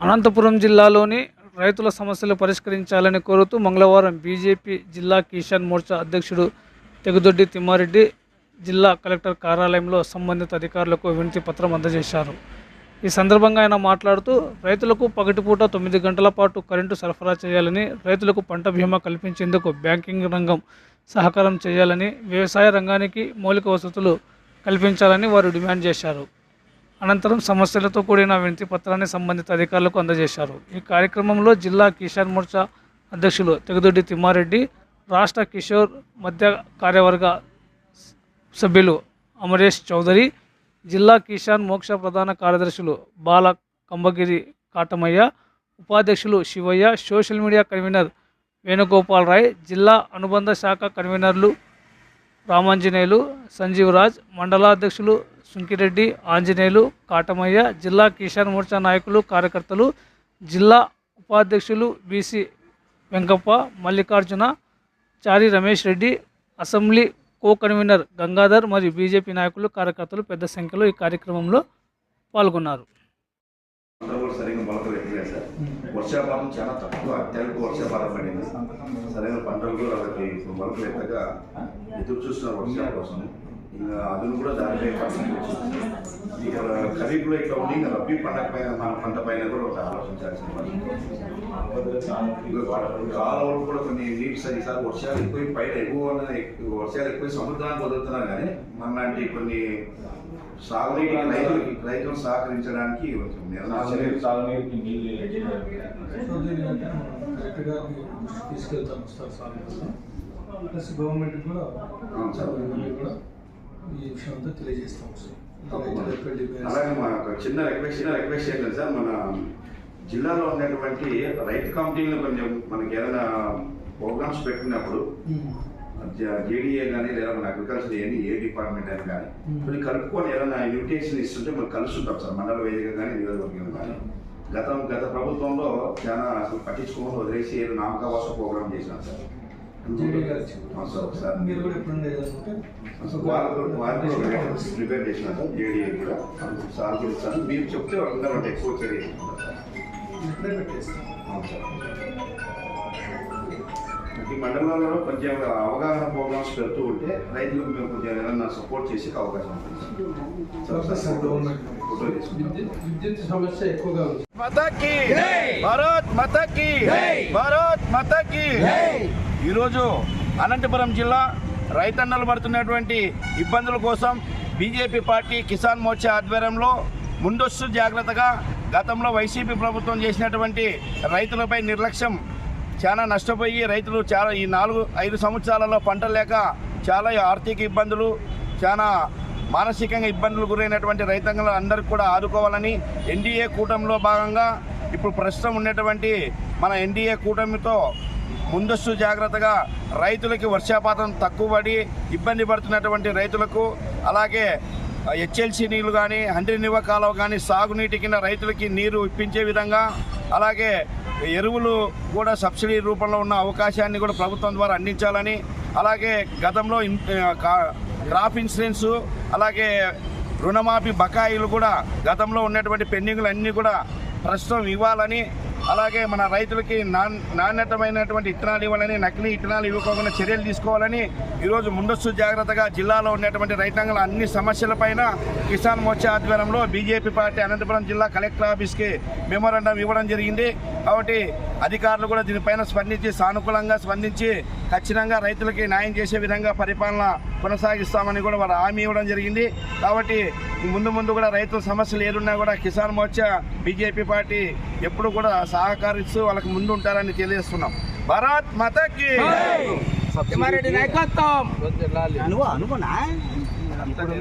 అనంతపురం జిల్లాలోని రైతుల సమస్యలు పరిష్కరించాలని కోరుతూ మంగళవారం బీజేపీ జిల్లా కిసాన్ మోర్చా అధ్యక్షుడు తెగుదొడ్డి తిమ్మారెడ్డి జిల్లా కలెక్టర్ కార్యాలయంలో సంబంధిత అధికారులకు వినతి పత్రం అందజేశారు. ఈ సందర్భంగా ఆయన మాట్లాడుతూ రైతులకు పగటిపూట తొమ్మిది గంటల పాటు కరెంటు సరఫరా చేయాలని రైతులకు పంట బీమా కల్పించేందుకు బ్యాంకింగ్ రంగం సహకారం చేయాలని వ్యవసాయ రంగానికి మౌలిక వసతులు కల్పించాలని వారు డిమాండ్ చేశారు. అనంతరం సమస్యలతో కూడిన వినతి పత్రాన్ని సంబంధిత అధికారులకు అందజేశారు. ఈ కార్యక్రమంలో జిల్లా కిసాన్ మోర్చా అధ్యక్షులు తెగదొడ్డి తిమ్మారెడ్డి రాష్ట్ర కిషోర్ మధ్య కార్యవర్గ సభ్యులు అమరేష్ చౌదరి జిల్లా కిసాన్ మోక్ష ప్రధాన కార్యదర్శులు బాల కంబగిరి కాటమయ్య ఉపాధ్యక్షులు Shivayya social media convener Venugopal Rai జిల్లా అనుబంధ శాఖ కన్వీనర్లు రామాంజనేయులు సంజీవ్ రాజ్ మండలాధ్యక్షులు సుంకిరెడ్డి ఆంజనేయులు కాటమయ్య జిల్లా కిసాన్ మోర్చా నాయకులు కార్యకర్తలు జిల్లా ఉపాధ్యక్షులు BC Venkappa Mallikarjuna Chari Ramesh Reddy assembly co convener Gangadhar మరియు బీజేపీ నాయకులు కార్యకర్తలు పెద్ద సంఖ్యలో ఈ కార్యక్రమంలో పాల్గొన్నారు. అందరూ వర్షాపాతం చాలా తక్కువ అత్యల్ప వర్షాపాతం పడింది. సరైన పంటలు కూడా వాళ్ళకి మొలకలు ఎత్తక ఎదురు చూస్తున్నారు వర్షాల కోసం ఇంకా అదును కూడా దానిపై పరిస్థితి వచ్చింది. ఇక ఖరీఫ్లో ఇట్లా ఉంది ఇంకా రబీ పంట పైన మన పంట పైన కూడా ఒకటి ఆలోచించాల్సిన కాలువలు కూడా కొన్ని నీటి సరి సార్ వర్షాలు ఎక్కువ పైన ఎగువ వర్షాలు ఎక్కువ సముద్రానికి వదులుతున్నారు కానీ మన లాంటి కొన్ని సాగునీటి రైతులకి రైతులు సహకరించడానికి కొంచెం నిర్ణయం సాగునీరు సాగునీరుకి నీళ్ళు సో దీన్ని కరెక్ట్గా తీసుకెళ్తాం సార్ ప్లస్ గవర్నమెంట్ కూడా కూడా ఈ విషయం అంతా తెలియజేస్తాం సార్. అలాగే ఒక చిన్న రిక్వెస్ట్ చిన్న రిక్వెస్ట్ ఏంటంటే సార్. మన జిల్లాలో ఉన్నటువంటి రైతు కమిటీలను కొంచెం మనకి ఏదైనా ప్రోగ్రామ్స్ పెట్టినప్పుడు జేడీఏ కానీ లేదా మన అగ్రికల్చర్ కానీ ఏ డిపార్ట్మెంట్ అయినా కానీ కొన్ని కలుపుకొని ఏదైనా ఇన్విటేషన్ ఇస్తుంటే మనం కలుస్తుంటాం సార్. మండల వేదిక కానీ నియోజకవర్గం కానీ గతం గత ప్రభుత్వంలో చాలా అసలు పట్టించుకోకుండా వదిలేసి ఏదో నామకావాస ప్రోగ్రామ్ చేసినాం సార్. జేడీ గారు ఒకసారి మీరు కూడా ప్రిపేర్ చేసిన జేడీఏ కూడా. సార్ కూడా ఇస్తాను మీరు చెప్తే అంటే ఎక్కువ చర్య. ఇప్పుడే పెట్టేస్తాం. అవును సార్ ఈ మండలంలో కొంచెం అవగాహన ప్రోగ్రామ్స్ పెడుతూ ఉంటే రైతులకు మేము కొంచెం ఏదైనా సపోర్ట్ చేసే అవకాశం ఉంటుంది. విద్యుత్ విద్యుత్ సమస్య ఎక్కువగా ఉంది. మతకి భారత్ మతకి భారత్ మతకి. ఈరోజు అనంతపురం జిల్లా రైతన్నలు పడుతున్నటువంటి ఇబ్బందుల కోసం బీజేపీ పార్టీ కిసాన్ మోర్చా ఆధ్వర్యంలో ముందస్తు జాగ్రత్తగా గతంలో వైసీపీ ప్రభుత్వం చేసినటువంటి రైతులపై నిర్లక్ష్యం చాలా నష్టపోయి రైతులు చాలా ఈ నాలుగు ఐదు సంవత్సరాలలో పంట లేక చాలా ఆర్థిక ఇబ్బందులు చాలా మానసికంగా ఇబ్బందులు గురైనటువంటి రైతాంగం అందరికీ కూడా ఆదుకోవాలని ఎన్డీఏ కూటమిలో భాగంగా ఇప్పుడు ప్రస్తుతం ఉన్నటువంటి మన ఎన్డీఏ కూటమితో ముందస్తు జాగ్రత్తగా రైతులకి వర్షాపాతం తక్కువ పడి ఇబ్బంది పడుతున్నటువంటి రైతులకు అలాగే హెచ్ఎల్సి నీళ్ళు కానీ హండ్రి నివ కాలువ కానీ సాగునీటి కింద రైతులకి నీరు ఇప్పించే విధంగా అలాగే ఎరువులు కూడా సబ్సిడీ రూపంలో ఉన్న అవకాశాన్ని కూడా ప్రభుత్వం ద్వారా అందించాలని అలాగే గతంలో క్రాప్ ఇన్సూరెన్స్ అలాగే రుణమాఫీ బకాయిలు కూడా గతంలో ఉన్నటువంటి పెండింగ్లు అన్నీ కూడా ప్రస్తుతం ఇవ్వాలని అలాగే మన రైతులకి నాణ్యతమైనటువంటి ఇత్తనాలు ఇవ్వాలని నకిలీ ఇత్తనాలు ఇవ్వకుండా చర్యలు తీసుకోవాలని ఈరోజు ముందస్తు జాగ్రత్తగా జిల్లాలో ఉన్నటువంటి రైతాంగం అన్ని సమస్యలపైన కిసాన్ మోర్చా ఆధ్వర్యంలో బీజేపీ పార్టీ అనంతపురం జిల్లా కలెక్టర్ ఆఫీస్కి మెమోరాండం ఇవ్వడం జరిగింది. కాబట్టి అధికారులు కూడా దీనిపైన స్పందించి సానుకూలంగా స్పందించి ఖచ్చితంగా రైతులకి న్యాయం చేసే విధంగా పరిపాలన కొనసాగిస్తామని కూడా వారు హామీ ఇవ్వడం జరిగింది. కాబట్టి ముందు ముందు కూడా రైతుల సమస్యలు ఏదున్నా కూడా కిసాన్ మోర్చా బీజేపీ పార్టీ ఎప్పుడు కూడా సహకరిస్తూ వాళ్ళకి ముందు ఉంటారని తెలియజేస్తున్నాం. భారత్ మతకి నాయకత్వం. మన